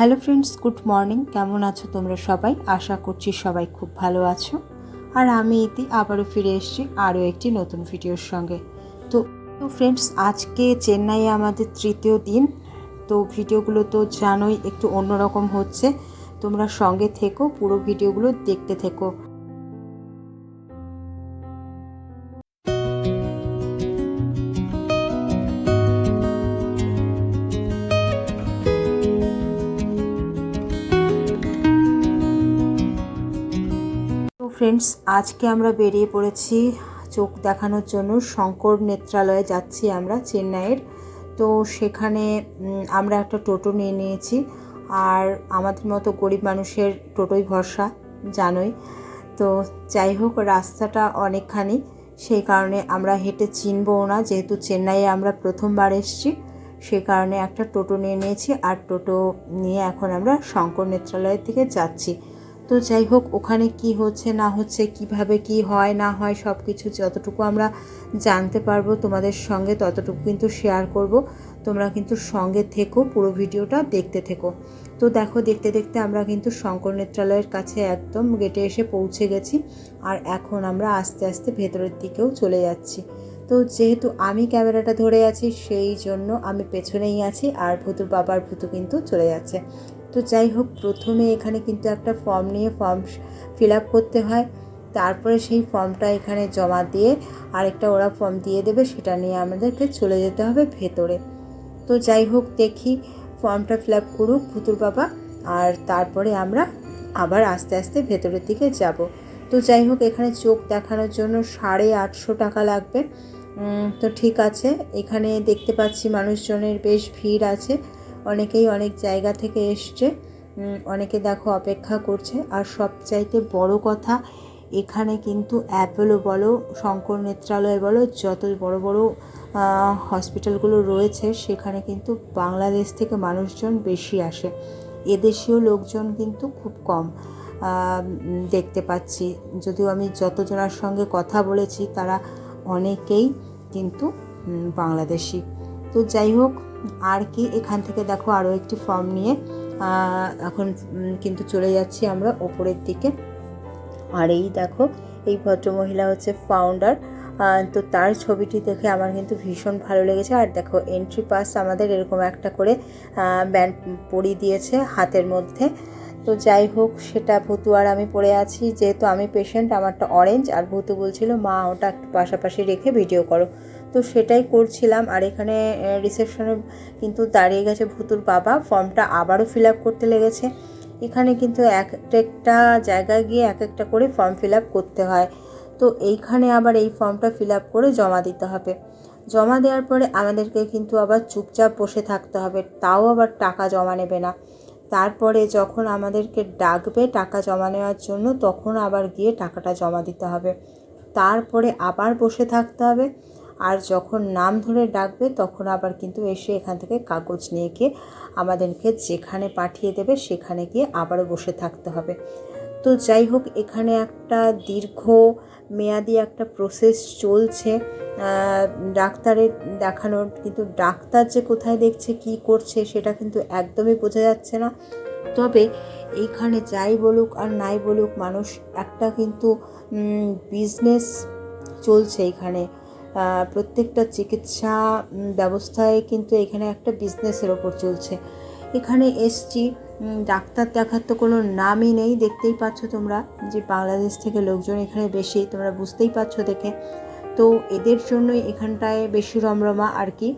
Hello friends, good morning. কেমন আছো তোমরা সবাই? আশা করছি সবাই খুব ভালো আছো। আর আমি ইতি, আবারও ফিরে এসেছি আরও একটি নতুন ভিডিওর সঙ্গে। তো ফ্রেন্ডস, আজকে চেন্নাইয়ে আমাদের তৃতীয় দিন। তো ভিডিওগুলো তো জানোই, একটু অন্যরকম হচ্ছে। তোমরা সঙ্গে থেকো, পুরো ভিডিওগুলো দেখতে থেকো। ফ্রেন্ডস আজকে আমরা বেরিয়ে পড়েছি চোখ দেখানোর জন্য। শঙ্কর নেত্রালয়ে যাচ্ছি আমরা চেন্নাইয়ের। তো সেখানে আমরা একটা টোটো নিয়ে নিয়েছি। আর আমাদের মতো গরিব মানুষের টোটোই ভরসা, জানোই। তো যাই হোক, রাস্তাটা অনেকখানি। সেই কারণে আমরা হেঁটে চিনবও না, যেহেতু চেন্নাইয়ে আমরা প্রথমবার এসেছি। সে কারণে একটা টোটো নিয়ে নিয়েছি। আর টোটো নিয়ে এখন আমরা শঙ্কর নেত্রালয়ের দিকে যাচ্ছি। তো যাই হোক, ওখানে কি হচ্ছে, না হচ্ছে, কীভাবে কি হয়, না হয় সব কিছু যতটুকু আমরা জানতে পারব তোমাদের সঙ্গে, ততটুকু কিন্তু শেয়ার করব। তোমরা কিন্তু সঙ্গে থেকো, পুরো ভিডিওটা দেখতে থেকো। তো দেখো, দেখতে দেখতে আমরা কিন্তু শঙ্কর নেত্রালয়ের কাছে একদম গেটে এসে পৌঁছে গেছি আর এখন আমরা আস্তে আস্তে ভেতরের দিকেও চলে যাচ্ছি। তো যেহেতু আমি ক্যামেরাটা ধরে আছি, সেই জন্য আমি পেছনেই আছি আর ভুতুর বাবার ভুতু কিন্তু চলে যাচ্ছে। তো যাই হোক, প্রথমে এখানে কিন্তু একটা ফর্ম নিয়ে ফর্ম ফিল আপ করতে হয়। তারপরে সেই ফর্মটা এখানে জমা দিয়ে আরেকটা ওরা ফর্ম দিয়ে দেবে, সেটা নিয়ে আমাদেরকে চলে যেতে হবে ভেতরে। তো যাই হোক, দেখি ফর্মটা ফিল আপ করুক ভুতুর বাবা, আর তারপরে আমরা আবার আস্তে আস্তে ভেতরের দিকে যাব। তো যাই হোক, এখানে চোখ দেখানোর জন্য সাড়ে আটশো টাকা লাগবে। তো ঠিক আছে, এখানে দেখতে পাচ্ছি মানুষজনের বেশ ভিড় আছে। অনেকেই অনেক জায়গা থেকে এসছে। অনেকে দেখো অপেক্ষা করছে। আর সবচাইতে বড় কথা, এখানে কিন্তু অ্যাপেলো বলো, শঙ্কর নেত্রালয় বলো যত বড় বড় হসপিটালগুলো রয়েছে, সেখানে কিন্তু বাংলাদেশ থেকে মানুষজন বেশি আসে। এদেশীয় লোকজন কিন্তু খুব কম দেখতে পাচ্ছি। যদিও আমি যতজনার সঙ্গে কথা বলেছি, তারা অনেকেই কিন্তু বাংলাদেশি। তো যাই হোক আর কি, এখান থেকে দেখো আরও একটি ফর্ম নিয়ে এখন কিন্তু চলে যাচ্ছি আমরা ওপরের দিকে। আর এই দেখো, এই ভদ্রমহিলা হচ্ছে ফাউন্ডার তো তার ছবিটি দেখে আমার কিন্তু ভীষণ ভালো লেগেছে। আর দেখো এন্ট্রি পাস আমাদের এরকম একটা করে ব্যান্ড পরিয়ে দিয়েছে হাতের মধ্যে। তো যাই হোক, সেটা ভুতু আর আমি পড়ে আছি। যেহেতু আমি পেশেন্ট আমারটা অরেঞ্জ আর ভুতু বলছিল, মা, ওটা একটু পাশাপাশি রেখে ভিডিও করো। তো সেটাই করছিলাম। আর এখানে রিসেপশনে কিন্তু দাঁড়িয়ে গেছে ভুতুর বাবা। ফর্মটা আবারও ফিল আপ করতে লেগেছে। এখানে কিন্তু এক একটা জায়গায় গিয়ে এক একটা করে ফর্ম ফিল আপ করতে হয়। তো এইখানে আবার এই ফর্মটা ফিল আপ করে জমা দিতে হবে। জমা দেওয়ার পরে আমাদেরকে কিন্তু আবার চুপচাপ বসে থাকতে হবে। তাও আবার টাকা জমা নেবে না। তারপরে যখন আমাদেরকে ডাকবে টাকা জমা নেওয়ার জন্য, তখন আবার গিয়ে টাকাটা জমা দিতে হবে। তারপরে আবার বসে থাকতে হবে। আর যখন নাম ধরে ডাকবে, তখন আবার কিন্তু এসে এখান থেকে কাগজ নিয়ে গিয়ে আমাদেরকে যেখানে পাঠিয়ে দেবে, সেখানে গিয়ে আবারও বসে থাকতে হবে। তো যাই হোক, এখানে একটা দীর্ঘ মেয়াদি একটা প্রসেস চলছে। ডাক্তারের দেখানোর, কিন্তু ডাক্তার যে কোথায় দেখছে, কি করছে, সেটা কিন্তু একদমই বোঝা যাচ্ছে না। তবে এইখানে যাই বলুক আর নাই বলুক, মানুষ একটা কিন্তু বিজনেস চলছে এখানে। প্রত্যেকটা চিকিৎসা ব্যবস্থায় কিন্তু এখানে একটা বিজনেসের ওপর চলছে। এখানে এসছি ডাক্তার দেখার তো কোনো নামই নেই, দেখতেই পাচ্ছ তোমরা যে বাংলাদেশ থেকে লোকজন এখানে বেশি, তোমরা বুঝতেই পারছ দেখে। তো এদের জন্যই এখানটায় বেশি রমরমা আর কি।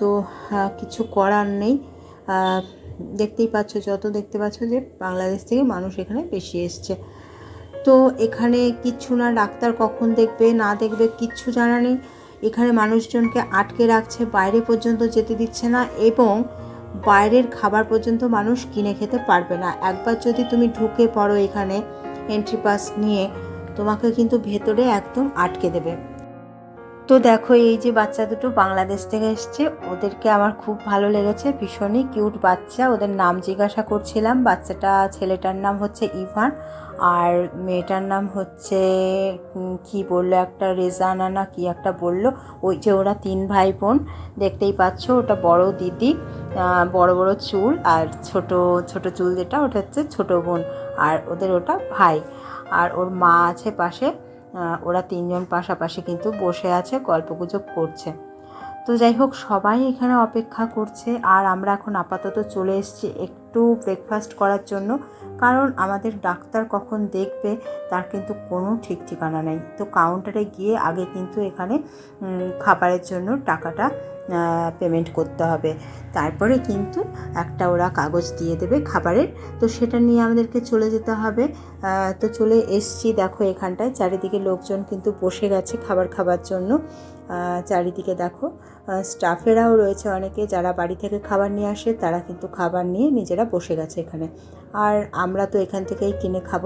তো কিছু করার নেই। দেখতেই পাচ্ছ, যত দেখতে পাচ্ছ যে বাংলাদেশ থেকে মানুষ এখানে বেশি এসছে। তো এখানে কিচ্ছু না, ডাক্তার কখন দেখবে, না দেখবে কিচ্ছু জানা নেই। এখানে মানুষজনকে আটকে রাখছে, বাইরে পর্যন্ত যেতে দিচ্ছে না এবং বাইরের খাবার পর্যন্ত মানুষ কিনে খেতে পারবে না। একবার যদি তুমি ঢুকে পড়ো এখানে এন্ট্রি পাস নিয়ে, তোমাকে কিন্তু ভেতরে একদম আটকে দেবে। তো দেখো, এই যে বাচ্চা দুটো বাংলাদেশ থেকে এসছে, ওদেরকে আমার খুব ভালো লেগেছে, ভীষণই কিউট বাচ্চা। ওদের নাম জিজ্ঞাসা করছিলাম, বাচ্চাটা ছেলেটার নাম হচ্ছে ইভান, আর মেয়েটার নাম হচ্ছে কি বলল একটা, রেজানা না কি একটা বলল, ওই যে ওরা তিন ভাই বোন দেখতেই পাচ্ছ, ওটা বড় দিদি বড় বড় চুল, আর ছোট ছোট চুল যেটা, ওটা হচ্ছে ছোট বোন, আর ওদের ওটা ভাই, আর ওর মা আছে পাশে ওরা তিনজন পাশাপাশি কিন্তু বসে আছে, গল্পগুজব করছে। তো যাই হোক, সবাই এখানে অপেক্ষা করছে, আর আমরা এখন আপাতত চলে এসেছি একটু ব্রেকফাস্ট করার জন্য। কারণ আমাদের ডাক্তার কখন দেখবে, তার কিন্তু কোনো ঠিক ঠিকানা নেই। তো কাউন্টারে গিয়ে আগে কিন্তু এখানে খাবারের জন্য টাকাটা পেমেন্ট করতে হবে। তারপরে কিন্তু একটা ওরা কাগজ দিয়ে দেবে খাবারের। তো সেটা নিয়ে আমাদেরকে চলে যেতে হবে। তো চলে এসছি দেখো এখানটায়। চারিদিকে লোকজন কিন্তু বসে গেছে খাবার খাবার জন্য। চারিদিকে দেখো স্টাফেরাও রয়েছে অনেকে যারা বাড়ি থেকে খাবার নিয়ে আসে, তারা কিন্তু খাবার নিয়ে নিজেরা বসে গেছে এখানে। আর আমরা তো এখান থেকেই কিনে খাব।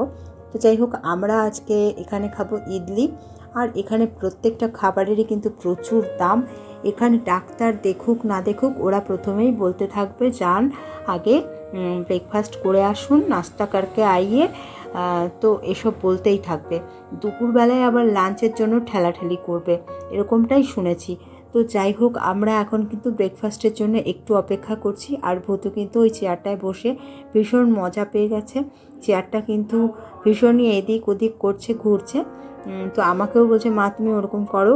তো যাই হোক, আমরা আজকে এখানে খাব ইডলি। আর এখানে প্রত্যেকটা খাবারেরই কিন্তু প্রচুর দাম। এখানে ডাক্তার দেখুক না দেখুক, ওরা প্রথমেই বলতে থাকবে, যান, আগে ব্রেকফাস্ট করে আসুন, নাস্তা করকে আইয়ে। তো এসব বলতেই থাকবে। দুপুরবেলায় আবার লাঞ্চের জন্য ঠেলাঠেলি করবে। এরকমটাই শুনেছি। তো যাই হোক, আমরা এখন কিন্তু ব্রেকফাস্টের জন্য একটু অপেক্ষা করছি আর ভূতু কিন্তু ওই চেয়ারটায় বসে ভীষণ মজা পেয়ে গেছে। চেয়ারটা কিন্তু ভীষণই এদিক ওদিক করছে, ঘুরছে। তো আমাকেও বলছে, মা, তুমি ওরকম করো।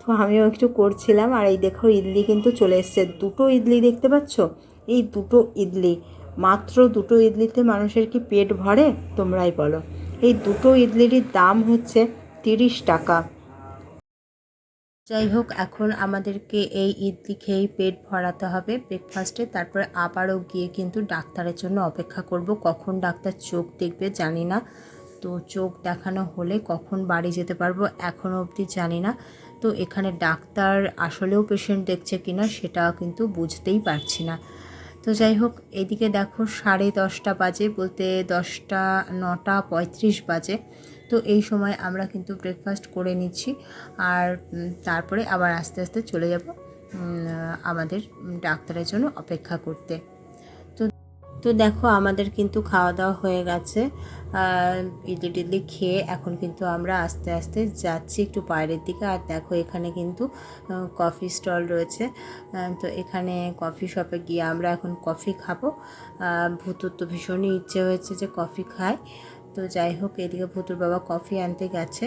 তো আমিও একটু করছিলাম। আর এই দেখো ইডলি কিন্তু চলে এসছে। দুটো ইডলি দেখতে পাচ্ছ? এই দুটো ইডলি মাত্র দুটো ইডলিতে মানুষের কি পেট ভরে? তোমরাই বলো। এই দুটো ইডলির দাম হচ্ছে তিরিশ টাকা। যাই হোক এখন আমাদেরকে এই ইডলি খেয়েই পেট ভরাতে হবে ব্রেকফাস্টে তারপরে আবারও গিয়ে কিন্তু ডাক্তারের জন্য অপেক্ষা করব। কখন ডাক্তার চোখ দেখবে জানি না। তো চোখ দেখানো হলে কখন বাড়ি যেতে পারব এখনও অবধি জানি না। তো এখানে ডাক্তার আসলেও পেশেন্ট দেখছে কিনা সেটা কিন্তু বুঝতেই পারছি না। তো যাই হোক এদিকে দেখো সাড়ে দশটা বাজে বলতে দশটা নটা পঁয়ত্রিশ বাজে। তো এই সময় আমরা কিন্তু ব্রেকফাস্ট করে নিচ্ছি। আর তারপরে আবার আস্তে আস্তে চলে যাব আমাদের ডাক্তারের জন্য অপেক্ষা করতে। তো তো দেখো আমাদের কিন্তু খাওয়া দাওয়া হয়ে গেছে। ইডলি টিডলি খেয়ে এখন কিন্তু আমরা আস্তে আস্তে যাচ্ছি একটু বাইরের দিকে। আর দেখো এখানে কিন্তু কফি স্টল রয়েছে। তো এখানে কফি শপে গিয়ে আমরা এখন কফি খাব। তো ভীষণই ইচ্ছে হয়েছে যে কফি খায় তো যাই হোক, এদিকে ভুতুর বাবা কফি আনতে গেছে।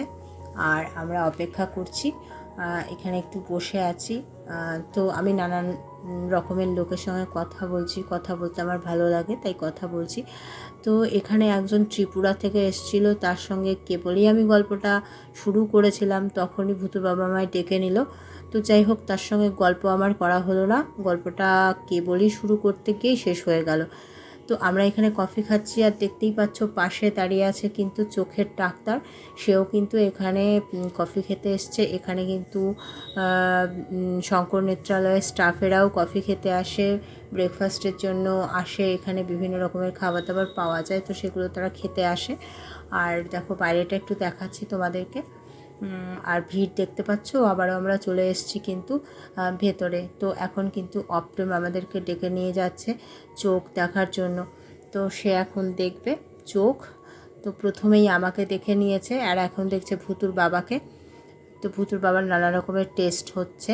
আর আমরা অপেক্ষা করছি। এখানে একটু বসে আছি। তো আমি নানান রকমের লোকের সঙ্গে কথা বলছি। কথা বলতে আমার ভালো লাগে, তাই কথা বলছি। তো এখানে একজন ত্রিপুরা থেকে এসেছিল। তার সঙ্গে কেবলই আমি গল্পটা শুরু করেছিলাম। তখনই ভূতুর বাবা আমায় ডেকে নিল। তো যাই হোক, তার সঙ্গে গল্প আমার করা হলো না। গল্পটা কেবলই শুরু করতে গিয়েই শেষ হয়ে গেল। তো আমরা এখানে কফি খাচ্ছি আর দেখতেই পাচ্ছ পাশে দাঁড়িয়ে আছে কিন্তু চোখের ডাক্তার। সেও কিন্তু এখানে কফি খেতে এসছে। এখানে কিন্তু শঙ্কর নেত্রালয়ের স্টাফেরাও কফি খেতে আসে ব্রেকফাস্টের জন্য আসে। এখানে বিভিন্ন রকমের খাবার দাবার পাওয়া যায়, তো সেগুলো তারা খেতে আসে। আর দেখো বাইরেটা একটু দেখাচ্ছি তোমাদেরকে। আর ভিড় দেখতে পাচ্ছ, আবারও আমরা চলে এসেছি কিন্তু ভেতরে। তো এখন কিন্তু অপ্রেম আমাদেরকে ডেকে নিয়ে যাচ্ছে চোখ দেখার জন্য। তো সে এখন দেখবে চোখ। তো প্রথমেই আমাকে দেখে নিয়েছে আর এখন দেখছে ভুতুর বাবাকে। তো ভুতুর বাবার নানা রকমের টেস্ট হচ্ছে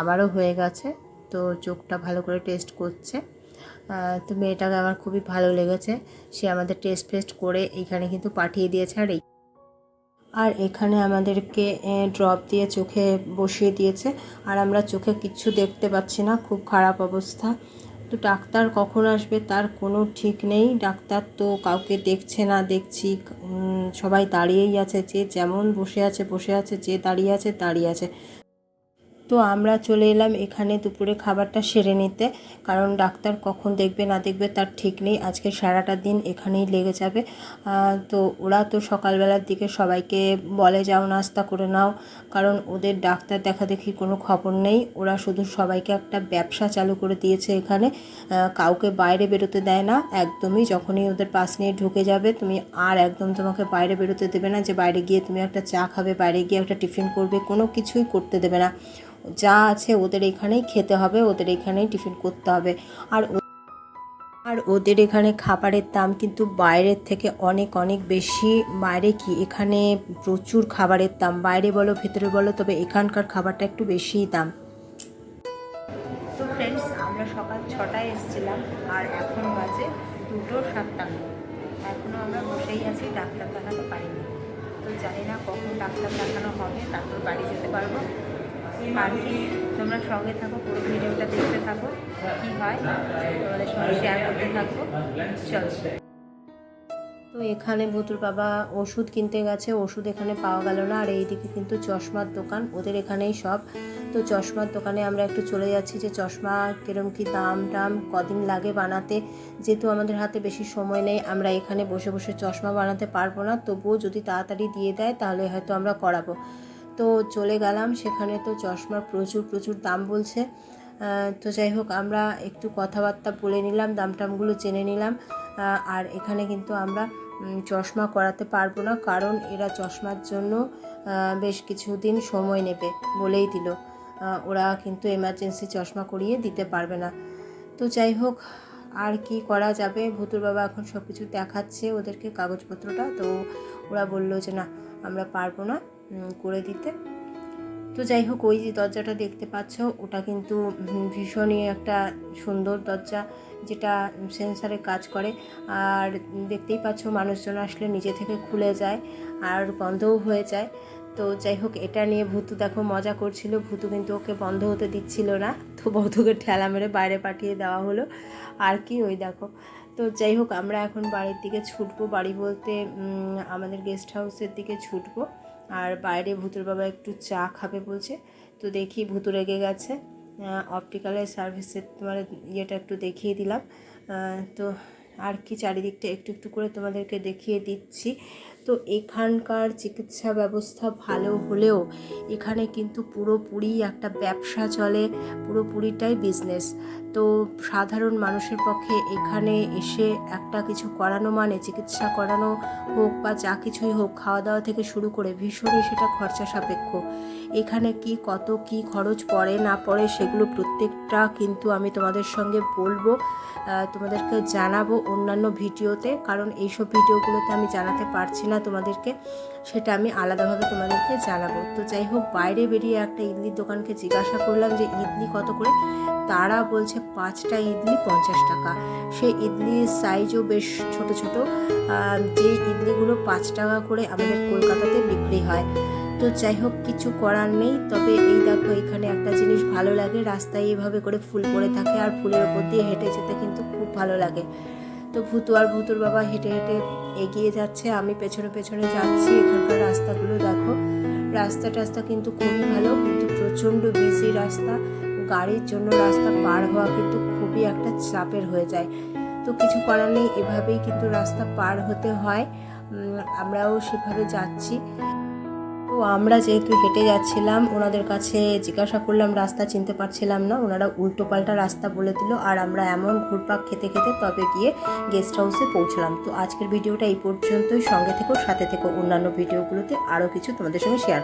আমারও হয়ে গেছে। তো চোখটা ভালো করে টেস্ট করছে। তো মেয়েটাকে আমার খুবই ভালো লেগেছে। সে আমাদের টেস্ট ফেস্ট করে এইখানে কিন্তু পাঠিয়ে দিয়েছে আর এই আর এখানে আমাদেরকে ড্রপ দিয়ে চোখে বসিয়ে দিয়েছে। আর আমরা চোখে কিচ্ছু দেখতে পাচ্ছি না, খুব খারাপ অবস্থা। তো ডাক্তার কখন আসবে তার কোনো ঠিক নেই। ডাক্তার তো কাউকে দেখছে না, দেখছি সবাই দাঁড়িয়েই আছে, যে যেমন বসে আছে বসে আছে, যে দাঁড়িয়ে আছে দাঁড়িয়ে আছে। তো আমরা চলে এলাম এখানে দুপুরে খাবারটা সেরে নিতে। কারণ ডাক্তার কখন দেখবে না দেখবে তার ঠিক নেই। আজকে সারাটা দিন এখানেই লেগে যাবে। তো ওরা তো সকালবেলার দিকে সবাইকে বলে, যাও নাস্তা করে নাও। কারণ ওদের ডাক্তার দেখা দেখি কোনো খবর নেই। ওরা শুধু সবাইকে একটা ব্যবসা চালু করে দিয়েছে এখানে। কাউকে বাইরে বেরোতে দেয় না। একদমই যখনই ওদের পাশ নিয়ে ঢুকে যাবে, তুমি আর একদম তোমাকে বাইরে বেরোতে দেবে না যে বাইরে গিয়ে তুমি একটা চা খাবে, বাইরে গিয়ে একটা টিফিন করবে, কোনো কিছুই করতে দেবে না। যা আছে ওদের এখানেই খেতে হবে, ওদের এখানেই টিফিন করতে হবে। আর আর ওদের এখানে খাবারের দাম কিন্তু বাইরের থেকে অনেক অনেক বেশি। বাইরে কি? এখানে প্রচুর খাবারের দাম। বাইরে বলো, ভেতরে বলো, তবে এখানকার খাবারটা একটু বেশিই দাম। তো ফ্রেন্ডস আমরা সকাল ছটায় এসেছিলাম আর এখন বাজে দুটো সাতান্ন এখনও আমরা বসেই আছি, ডাক্তার দেখাতে পারিনি। তো জানি না কখন ডাক্তার দেখানো হবে, তারপর বাড়ি যেতে পারব। আর তোমরা সঙ্গে থাকো, পুরো ভিডিওটা দেখতে থাকো, কী হয়, তোমাদের সঙ্গে শেয়ার করতে থাকব চলো। তো এখানে ভুতুর বাবা ওষুধ কিনতে গেছে, ওষুধ এখানে পাওয়া গেল না, আর এইদিকে কিন্তু চশমার দোকান, ওদের এখানেই সব। তো চশমার দোকানে আমরা একটু চলে যাচ্ছি যে চশমা কিরম কি দাম টাম, কদিন লাগে বানাতে? যেহেতু আমাদের হাতে বেশি সময় নেই, আমরা এখানে বসে বসে চশমা বানাতে পারব না, তবুও যদি তাড়াতাড়ি দিয়ে দেয়, তাহলে হয়তো আমরা করাবো। তো চলে গেলাম। সেখানে তো চশমার প্রচুর প্রচুর দাম বলছে। তো যাই হোক, আমরা একটু কথাবার্তা বলে নিলাম দাম টামগুলো জেনে নিলাম। আর এখানে কিন্তু আমরা চশমা করাতে পারব না, কারণ এরা চশমার জন্য বেশ কিছুদিন সময় নেবে বলেই দিল। ওরা কিন্তু এমার্জেন্সি চশমা করিয়ে দিতে পারবে না। তো যাই হোক, আর কি করা যাবে? ভুতুর বাবা এখন সব কিছু দেখাচ্ছে ওদেরকে কাগজপত্রটা। তো ওরা বলল যে, না, আমরা পারব না। করে দিতে। তো যাই হোক, ওই যে দরজাটা দেখতে পাচ্ছ, ওটা কিন্তু ভীষণই একটা সুন্দর দরজা যেটা সেন্সারে কাজ করে। আর দেখতেই পাচ্ছ, মানুষজন আসলে নিজে থেকে খুলে যায় আর বন্ধও হয়ে যায়। তো যাই হোক, এটা নিয়ে ভূতু দেখো মজা করছিল। ভূতু কিন্তু ওকে বন্ধ হতে দিচ্ছিল না। তো বৌধুকে ঠেলা মেরে বাইরে পাঠিয়ে দেওয়া হলো। আর কি ওই দেখো। তো যাই হোক, আমরা এখন বাড়ির দিকে ছুটবো। বাড়ি বলতে আমাদের গেস্ট হাউসের দিকে ছুটবো। আর বাইরে ভূতুর বাবা একটু চা খাবে বলছে। তো দেখি ভূতু রেগে গেছে। অপটিক্যালের সার্ভিসের তোমার ইয়েটা একটু দেখিয়ে দিলাম। তো আর কি চারিদিকটা একটু একটু করে তোমাদেরকে দেখিয়ে দিচ্ছি। তো এখানকার চিকিৎসা ব্যবস্থা ভালো হলেও এখানে কিন্তু পুরোপুরি একটা ব্যবসা চলে, পুরোপুরিটাই বিজনেস তো সাধারণ মানুষের পক্ষে এখানে এসে একটা কিছু করানো মানে চিকিৎসা করানো হোক বা যা কিছুই হোক খাওয়া দাওয়া থেকে শুরু করে ভীষণই সেটা খরচা সাপেক্ষ। এখানে কি কত কি খরচ পড়ে না পড়ে সেগুলো প্রত্যেকটা কিন্তু আমি তোমাদের সঙ্গে বলব তোমাদেরকে জানাব অন্যান্য ভিডিওতে, কারণ এইসব ভিডিওগুলোতে আমি জানাতে পারছি না তোমাদেরকে, সেটা আমি আলাদাভাবে তোমাদেরকে জানাব। তো যাই হোক, বাইরে বেরিয়ে একটা ইডলির দোকানকে জিজ্ঞাসা করলাম যে ইডলি কত করে? তারা বলছে, পাঁচটা ইডলি পঞ্চাশ টাকা। সেই ইডলির সাইজও বেশ ছোট ছোট। যে ইডলিগুলো পাঁচ টাকা করে আমাদের কলকাতাতে বিক্রি হয়। তো যাই হোক, কিছু করার নেই। তবে এই দেখো, এখানে একটা জিনিস ভালো লাগে। রাস্তায় এভাবে করে ফুল পড়ে থাকে আর ফুলের উপর দিয়ে হেঁটে যেতে কিন্তু খুব ভালো লাগে। তো ভুতু আর ভুতুর বাবা হেঁটে হেঁটে এগিয়ে যাচ্ছে। আমি পেছনে পেছনে যাচ্ছি। এখানকার রাস্তাগুলো দেখো। রাস্তা টাস্তা কিন্তু খুবই ভালো, কিন্তু প্রচণ্ড বিজি রাস্তা। গাড়ির জন্য রাস্তা পার হওয়া কিন্তু খুবই একটা চাপের হয়ে যায়। তো কিছু করার নেই। এভাবেই কিন্তু রাস্তা পার হতে হয়। আমরাও সেভাবে যাচ্ছি। আমরা যেহেতু হেঁটে যাচ্ছিলাম, ওনাদের কাছে জিজ্ঞাসা করলাম, রাস্তা চিনতে পারছিলাম না। ওনারা উল্টো পাল্টা রাস্তা বলে দিল আর আমরা এমন ঘুরপাক খেতে খেতে তবে গিয়ে গেস্ট হাউসে পৌঁছলাম। তো আজকের ভিডিওটা এই পর্যন্তই। সঙ্গে থেকো, সাথে থেকো অন্যান্য ভিডিওগুলোতে আরও কিছু তোমাদের সঙ্গে শেয়ার